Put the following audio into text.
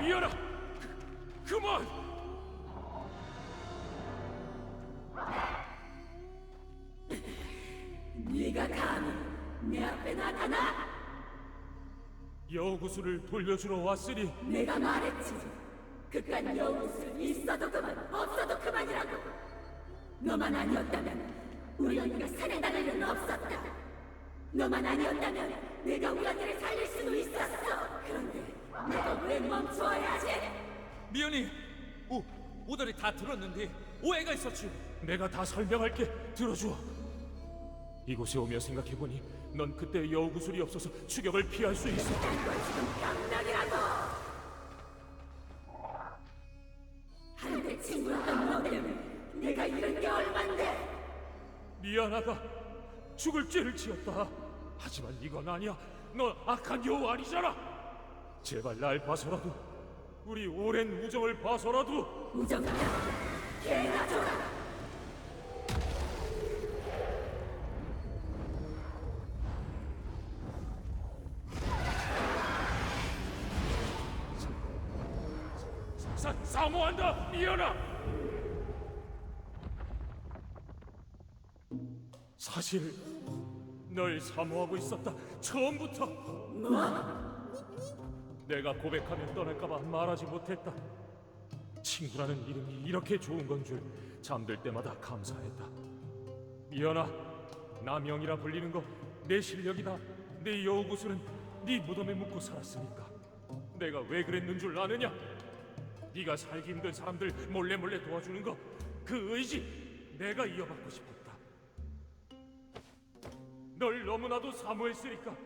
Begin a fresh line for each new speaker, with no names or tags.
미연아! 그, 그만! 네가 감히 내 앞에 나타나!
여우구슬을 돌려주러 왔으니
내가 말했지! 그깟 여우구슬 있어도 그만, 없어도 그만이라고! 너만 아니었다면 우리 언니가 살해당할 일은 없었다! 너만 아니었다면 내가 우리 언니를 살릴 수도 있었어! 그런데 내가 왜 멈춰야
미연이 오 오다리 다 들었는데 오해가 있었지.
내가 다 설명할게. 들어줘. 이곳에 오며 생각해보니 넌 그때 여우구슬이 없어서 추격을 피할 수 있어.
걸 지금 병명이라고. 한때 친구였던 너 때문에 내가 이런 게 얼만데.
미안하다. 죽을 죄를 지었다. 하지만 이건 아니야. 넌 악한 여우 아니잖아. 제발 날 봐서라도 우리 오랜 우정을 봐서라도
우정이야. 개나 줘라.
사, 사모한다! 미연아 사실 널 사모하고 있었다. 처음부터 내가 고백하면 떠날까봐 말하지 못했다. 친구라는 이름이 이렇게 좋은 건 줄 잠들 때마다 감사했다. 미연아 나 명이라 불리는 거 내 실력이다. 내 여우구슬은 네 무덤에 묻고 살았으니까. 내가 왜 그랬는 줄 아느냐? 네가 살기 힘든 사람들 몰래 몰래 도와주는 거 그 의지 내가 이어받고 싶었다. 널 너무나도 사모했으니까